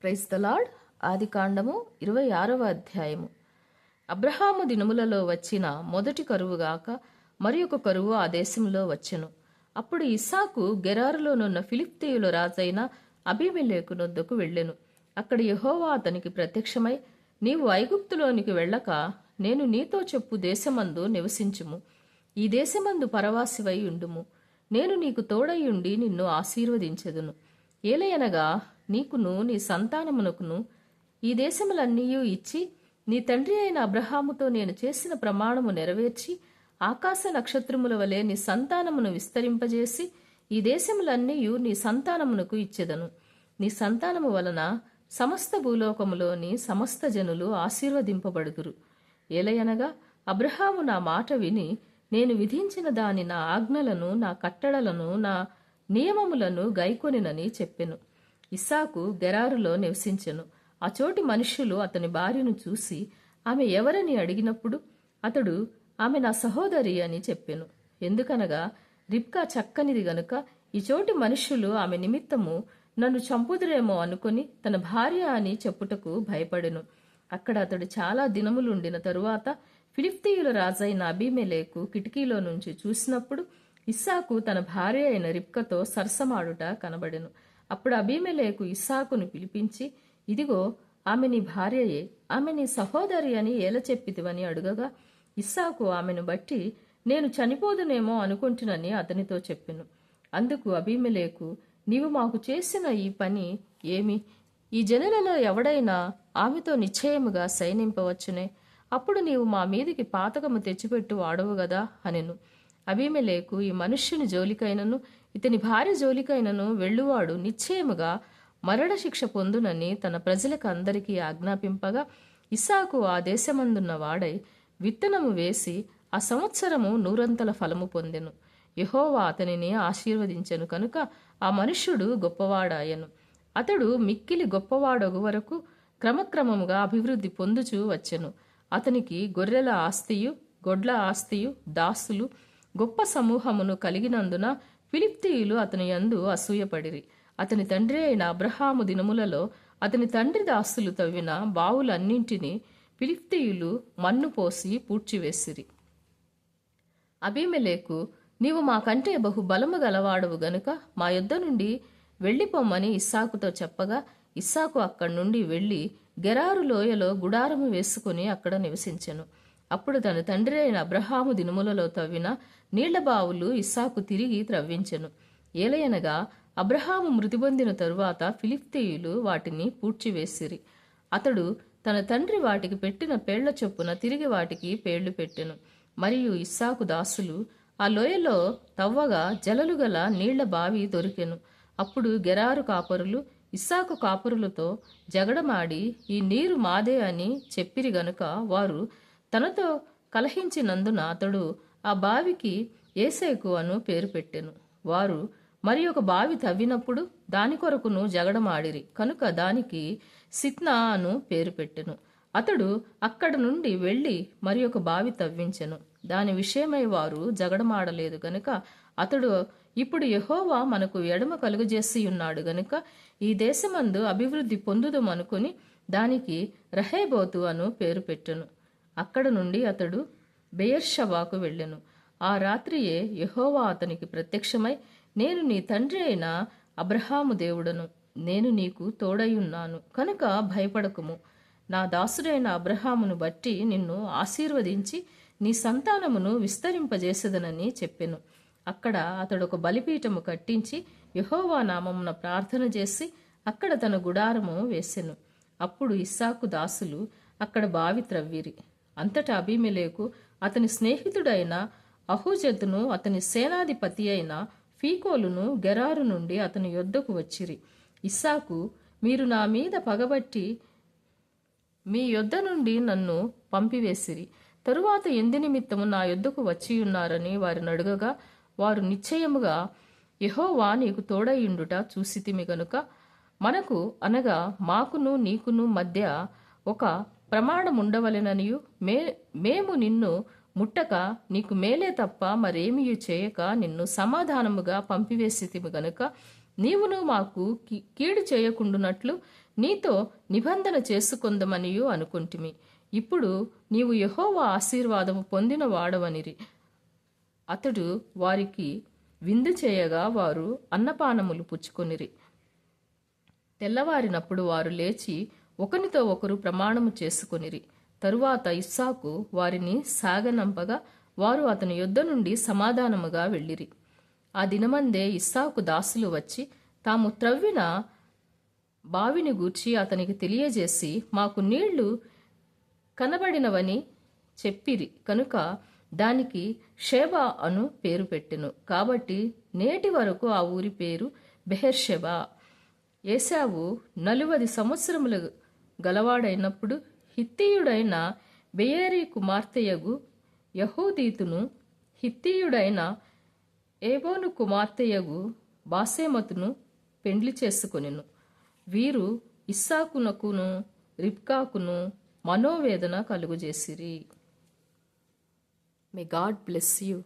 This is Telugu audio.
క్రైస్తలాడ్ ద ఆది కాండము ఇరవై ఆరవ అధ్యాయము. అబ్రహాము దినములలో వచ్చిన మొదటి కరువుగాక మరి ఒక కరువు ఆ దేశంలో వచ్చెను. అప్పుడు ఇసాకు గెరారులోనున్న ఫిలిప్తీయుల రాజైన అభిమెలేకు నొద్దకు వెళ్ళెను. అక్కడ యహోవా అతనికి ప్రత్యక్షమై నీవు ఐగుప్తులోనికి వెళ్ళక నేను నీతో చెప్పు దేశమందు నివసించుము. ఈ దేశమందు పరవాసివై ఉండుము. నేను నీకు తోడయుండి నిన్ను ఆశీర్వదించెదను. ఏలయనగా నీకును నీ సంతానమునకును ఈ దేశములన్నీయూ ఇచ్చి నీ తండ్రి అయిన అబ్రహాముతో నేను చేసిన ప్రమాణము నెరవేర్చి ఆకాశ నక్షత్రముల వలె నీ సంతానమును విస్తరింపజేసి ఈ దేశములన్నీయు నీ సంతానమునకు ఇచ్చెదను. నీ సంతానము వలన సమస్త భూలోకములోని సమస్త జనులు ఆశీర్వదింపబడుదురు. ఏలయనగా అబ్రహాము నా మాట విని నేను విధించిన దాని నా ఆజ్ఞలను నా కట్టడలను నా నియమములను గైకొనినని చెప్పెను. ఇస్సాకు గెరారులో నివసించెను. ఆ చోటి మనుష్యులు అతని భార్యను చూసి ఆమె ఎవరని అడిగినప్పుడు అతడు ఆమె నా సహోదరి అని చెప్పెను. ఎందుకనగా రిబ్కా చక్కనిది గనుక ఈ చోటి మనుష్యులు ఆమె నిమిత్తము నన్ను చంపుదురేమో అనుకొని తన భార్య అని చెప్పుటకు భయపడెను. అక్కడ అతడు చాలా దినములుండిన తరువాత ఫిలిప్తీయుల రాజైన అబీమెలేకు కిటికీలో నుంచి చూసినప్పుడు ఇస్సాకు తన భార్య అయిన రిబ్కతో సరసమాడుట కనబడెను. అప్పుడు అబీమెలేకు ఇస్సాకును పిలిపించి ఇదిగో ఆమె నీ భార్యయే ఆమె నీ సహోదరి అని ఏల చెప్పితివని అడుగగా ఇస్సాకు ఆమెను బట్టి నేను చనిపోదునేమో అనుకుంటునని అతనితో చెప్పెను. అందుకు అబీమెలేకు నీవు మాకు చేసిన ఈ పని ఏమి? ఈ జనులలో ఎవడైనా ఆమెతో నిశ్చయముగా సైనింపవచ్చునే? అప్పుడు నీవు మా మీదికి పాతకము తెచ్చిపెట్టు వాడవు గదా? అనెను. అభిమలేకు ఈ మనుష్యుని జోలికైనను ఇతని భార్య జోలికైనను వెళ్ళువాడు నిశ్చయముగా మరణ శిక్ష పొందునని తన ప్రజలకు అందరికీ ఆజ్ఞాపింపగా ఇసాకు ఆ దేశమందున్న వాడై విత్తనము వేసి ఆ సంవత్సరము నూరంతల ఫలము పొందెను. యహోవా అతనిని ఆశీర్వదించెను కనుక ఆ మనుష్యుడు గొప్పవాడాయను. అతడు మిక్కిలి గొప్పవాడగు వరకు క్రమక్రమముగా అభివృద్ధి పొందుచూ వచ్చెను. అతనికి గొర్రెల ఆస్తియు గొడ్ల ఆస్తియు దాసులు గొప్ప సమూహమును కలిగినందున ఫిలిప్తీయులు అతని యందు అసూయపడిరి. అతని తండ్రి అయిన అబ్రహాము దినములలో అతని తండ్రి దాసులు తవ్విన బావులన్నింటినీ ఫిలిప్తీయులు మన్ను పోసి పూడ్చివేసిరి. అబీమెలేకు నీవు మాకంటే బహు బలము గలవాడవు గనుక మా యొద్ద నుండి వెళ్ళిపోమ్మని ఇస్సాకుతో చెప్పగా ఇస్సాకు అక్కడి నుండి వెళ్ళి గెరారు లోయలో గుడారము వేసుకుని అక్కడ నివసించెను. అప్పుడు తన తండ్రి అయిన అబ్రహాము దినములలో తవ్విన నీళ్ళ బావులు ఇస్సాకు తిరిగి త్రవ్వించెను. ఏలయనగా అబ్రహాము మృతి పొందిన తరువాత ఫిలిప్తీయులు వాటిని పూడ్చివేసిరి. అతడు తన తండ్రి వాటికి పెట్టిన పేళ్ళ చొప్పున తిరిగి వాటికి పేళ్ళు పెట్టెను. మరియు ఇస్సాకు దాసులు ఆ లోయలో తవ్వగా జలలు గల నీళ్ళ బావి దొరికెను. అప్పుడు గెరారు కాపరులు ఇస్సాకు కాపరులతో జగడమాడి ఈ నీరు మాదే అని చెప్పిరి గనుక వారు తనతో కలహించినందున అతడు ఆ బావికి ఏసేకు అను పేరు పెట్టెను. వారు మరి ఒక బావి తవ్వినప్పుడు దాని కొరకును జగడమాడిరి. కనుక దానికి సిత్నా అను పేరు పెట్టెను. అతడు అక్కడ నుండి వెళ్ళి మరి ఒక బావి తవ్వించెను. దాని విషయమై వారు జగడమాడలేదు గనుక అతడు ఇప్పుడు యహోవా మనకు ఎడమ కలుగజేసి ఉన్నాడు గనుక ఈ దేశమందు అభివృద్ధి పొందుదమనుకుని దానికి రహేబోతు అను పేరు పెట్టెను. అక్కడ నుండి అతడు బెయర్షవాకు వెళ్ళెను. ఆ రాత్రియే యహోవా అతనికి ప్రత్యక్షమై నేను నీ తండ్రి అయిన అబ్రహాము దేవుడను నేను నీకు తోడయున్నాను కనుక భయపడకుము. నా దాసుడైన అబ్రహామును బట్టి నిన్ను ఆశీర్వదించి నీ సంతానమును విస్తరింపజేసదనని చెప్పెను. అక్కడ అతడు ఒక బలిపీఠము కట్టించి యహోవా నామమున ప్రార్థన చేసి అక్కడ తన గుడారము వేసెను. అప్పుడు ఇస్సాకు దాసులు అక్కడ బావి త్రవ్విరి. అంతటా అభిమెలేకు అతని స్నేహితుడైన అహూజతును అతని సేనాధిపతి అయిన ఫీకోలును గెరారు నుండి అతని యొద్దకు వచ్చిరి. ఇస్సాకు మీరు నా మీద పగబట్టి మీ యొద్ద నుండి నన్ను పంపివేసిరి. తరువాత ఎందు నిమిత్తము నా యొద్దకు వచ్చియున్నారని వారిని అడుగగా వారు నిశ్చయముగా యహోవా నీకు తోడయుండుట చూసితిమి గనుక మనకు అనగా మాకును నీకును మధ్య ఒక ప్రమాణం ఉండవలెననియు మే మేము నిన్ను ముట్టక నీకు మేలే తప్ప మరేమియు చేయక నిన్ను సమాధానముగా పంపివేసితిమి గనుక నీవును మాకు కీడు చేయకుండునట్లు నీతో నిబంధన చేసుకుందమనియు అనుకుంటుమి. ఇప్పుడు నీవు యహోవా ఆశీర్వాదము పొందిన వాడవనిరి. అతడు వారికి విందు చేయగా వారు అన్నపానములు పుచ్చుకొనిరి. తెల్లవారినప్పుడు వారు లేచి ఒకనితో ఒకరు ప్రమాణము చేసుకొనిరి. తరువాత ఇస్సాకు వారిని సాగనంపగా వారు అతని యొద్ద నుండి సమాధానముగా వెళ్ళిరి. ఆ దినమందే ఇస్సాకు దాసులు వచ్చి తాము త్రవ్విన బావిని గూర్చి అతనికి తెలియజేసి మాకు నీళ్ళు కనబడినవని చెప్పిరి. కనుక దానికి షేబా అను పేరు పెట్టెను. కాబట్టి నేటి వరకు ఆ ఊరి పేరు బెహర్షెబా. ఏసావు నలువది సంవత్సరములు గలవాడైనప్పుడు హిత్తీయుడైన బేయరీ కుమార్తెయగు యహూదీతును హిత్తీయుడైన ఏబోను కుమార్తెయగు బాసేమతును పెండ్లి చేసుకొనెను. వీరు ఇస్సాకునకును రిబ్కాకును మనోవేదన కలుగజేసిరి. May God bless you